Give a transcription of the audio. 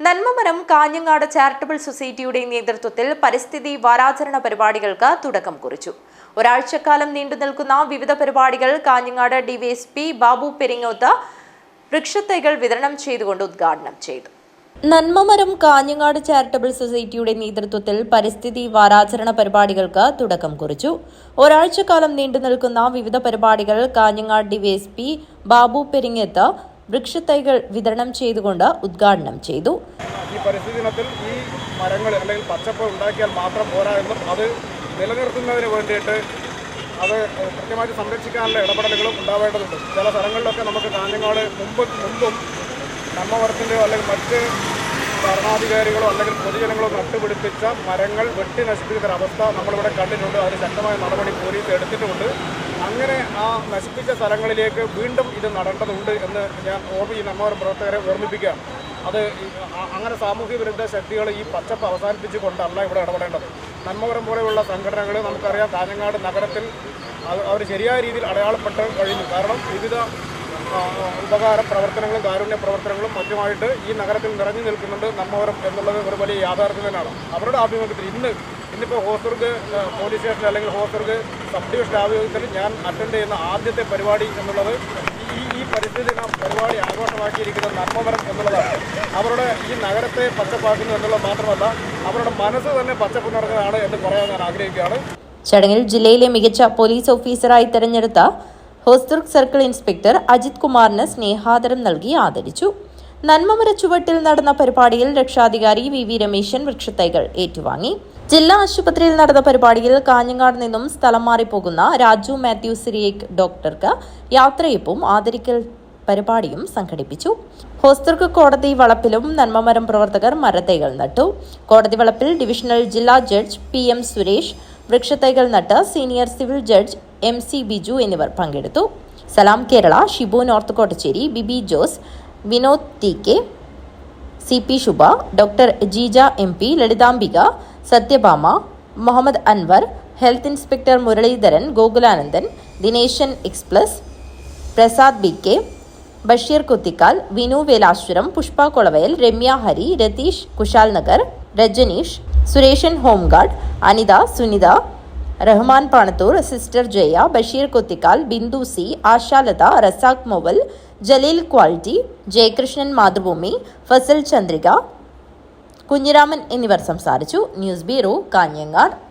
നന്മമരം Kanhangad charitable സൊസൈറ്റിയുടെ നേതൃത്വത്തിൽ പരിസ്ഥിതി വാരാചരണ പരിപാടികൾക്ക് തുടക്കം കുറിച്ചു. ഒരാഴ്ചക്കാലം നീണ്ടു നിൽക്കുന്ന വിവിധ പരിപാടികൾ കാഞ്ഞങ്ങാട് ഡിവൈഎസ്പി ബാബു പെരിങ്ങോത്ത് വൃക്ഷത്തൈകൾ വിതരണം ചെയ്തുകൊണ്ട് ഉദ്ഘാടനം ചെയ്തു. നന്മമരം കാഞ്ഞങ്ങാട് ചാരിറ്റബിൾ സൊസൈറ്റിയുടെ നേതൃത്വത്തിൽ പരിസ്ഥിതി വാരാചരണ പരിപാടികൾക്ക് തുടക്കം കുറിച്ചു. ഒരാഴ്ചക്കാലം നീണ്ടു നിൽക്കുന്ന വിവിധ പരിപാടികൾ കാഞ്ഞങ്ങാട് ഡിവൈഎസ്പി ബാബു പെരിങ്ങത്ത് വൃക്ഷത്തൈകൾ വിതരണം ചെയ്തുകൊണ്ട് ഉദ്ഘാടനം ചെയ്തു. ഈ പരിസ്ഥിതി ദിനത്തിൽ ഈ മരങ്ങൾ അല്ലെങ്കിൽ പച്ചപ്പ് ഉണ്ടാക്കിയാൽ മാത്രം പോരാ എന്നും അത് നിലനിർത്തുന്നതിന് വേണ്ടിയിട്ട് അത് കൃത്യമായിട്ട് സംരക്ഷിക്കാനുള്ള ഇടപെടലുകളും ഉണ്ടാവേണ്ടതുണ്ട്. ചില സ്ഥലങ്ങളിലൊക്കെ നമുക്ക് കാഞ്ഞങ്ങാട് മുമ്പ് മുമ്പും നമ്മവർത്തിന്റെയോ അല്ലെങ്കിൽ മറ്റ് ഭരണാധികാരികളോ അല്ലെങ്കിൽ പൊതുജനങ്ങളോ നട്ടുപിടിപ്പിച്ച മരങ്ങൾ വെട്ടി നശിപ്പിക്കുന്ന ഒരു അവസ്ഥ നമ്മളിവിടെ കണ്ടിട്ടുണ്ട്. അതിന് ശക്തമായ നടപടി പോലീസ് എടുത്തിട്ടുമുണ്ട്. അങ്ങനെ ആ നശിപ്പിച്ച സ്ഥലങ്ങളിലേക്ക് വീണ്ടും ഇത് നടേണ്ടതുണ്ട് എന്ന് ഞാൻ ഓർമ്മ ഈ നമ്മവർ പ്രവർത്തകരെ ഓർമ്മിപ്പിക്കുകയാണ് അത് അങ്ങനെ സാമൂഹ്യ വിരുദ്ധ ശക്തികൾ ഈ പച്ചപ്പ് അവസാനിപ്പിച്ചുകൊണ്ടല്ല ഇവിടെ ഇടപെടേണ്ടത്. നന്മപുരം പോലെയുള്ള സംഘടനകൾ നമുക്കറിയാം കാഞ്ഞങ്ങാട് നഗരത്തിൽ അവർ ശരിയായ രീതിയിൽ അടയാളപ്പെട്ട് കഴിഞ്ഞു. കാരണം വിവിധ ഉപകാര പ്രവർത്തനങ്ങളും കാരുണ്യ പ്രവർത്തനങ്ങളും മറ്റുമായിട്ട് ഈ നഗരത്തിൽ നിറഞ്ഞു നിൽക്കുന്നുണ്ട് നമ്മോരം എന്നുള്ളത് ഒരു വലിയ യാഥാർത്ഥ്യം തന്നെയാണ് അവരുടെ ആഭിമുഖ്യത്തിൽ ഇന്ന് ഇന്നിപ്പോൾ ഹോസ്ദുർഗ് പോലീസ് സ്റ്റേഷൻ അല്ലെങ്കിൽ ഹോസ്ദുർഗ് സബ് ഡിവിഷൻ ആഭിമുഖ്യത്തിൽ ഞാൻ അറ്റൻഡ് ചെയ്യുന്ന ആദ്യത്തെ പരിപാടി എന്നുള്ളത് ഈ ഈ പരിസ്ഥിതി പരിപാടി ആഘോഷമാക്കിയിരിക്കുന്നത് നർമ്മപരം എന്നുള്ളതാണ്. അവരുടെ ഈ നഗരത്തെ പച്ചപ്പാക്കുന്നു എന്നുള്ളത് മാത്രമല്ല അവരുടെ മനസ്സ് തന്നെ പച്ചപ്പ് നിറഞ്ഞതാണ് എന്ന് പറയാൻ ഞാൻ ആഗ്രഹിക്കുകയാണ്. ചടങ്ങിൽ ജില്ലയിലെ മികച്ച പോലീസ് ഓഫീസറായി തെരഞ്ഞെടുത്ത ഹോസ്ദുർഗ് സർക്കിൾ ഇൻസ്പെക്ടർ അജിത് കുമാറിന് സ്നേഹാദരം നൽകി ആദരിച്ചു. നന്മമര ചുവട്ടിൽ നടന്ന പരിപാടിയിൽ രക്ഷാധികാരി വി വി രമേശൻ വൃക്ഷത്തൈകൾ ഏറ്റുവാങ്ങി. ജില്ലാ ആശുപത്രിയിൽ നടന്ന പരിപാടിയിൽ കാഞ്ഞങ്ങാട് നിന്നും സ്ഥലം മാറിപ്പോകുന്ന രാജു മാത്യു സിരിയേക്ക് ഡോക്ടർക്ക് യാത്രയപ്പും ആദരിക്കൽ പരിപാടിയും സംഘടിപ്പിച്ചു. ഹോസ്ദുർഗ് കോടതി വളപ്പിലും നന്മമരം പ്രവർത്തകർ മരത്തൈകൾ നട്ടു. കോടതി വളപ്പിൽ ഡിവിഷണൽ ജില്ലാ ജഡ്ജ് പി എം സുരേഷ് വൃക്ഷത്തൈകൾ നട്ട് senior civil judge M C Biju എന്നിവർ പങ്കെടുത്തു. Salam Kerala Shibu north Kottacheri Bibi Jose Vinod T K C P Shubha doctor Jeeja M P Lalithambika Sathyabhama Muhammad Anwar health inspector Muraleedharan Gokulanandan Dineshan x plus Prasad B K Basheer Kuthikkal Vinu Velashwaram Pushpa Kolavayal Ramya Hari Ratheesh Kushal Nagar Rajaneesh Sureshan home guard Anitha Sunitha Rahman Panathur sister Jaya Basheer Kuthikkal Bindu C Ashalatha Razak Mowal Jaleel quality Jayakrishnan Mathrubhumi Fazal Chandrika Kunhiraman എന്നിവർ സംസാരിച്ചു. News bureau Kanhangad.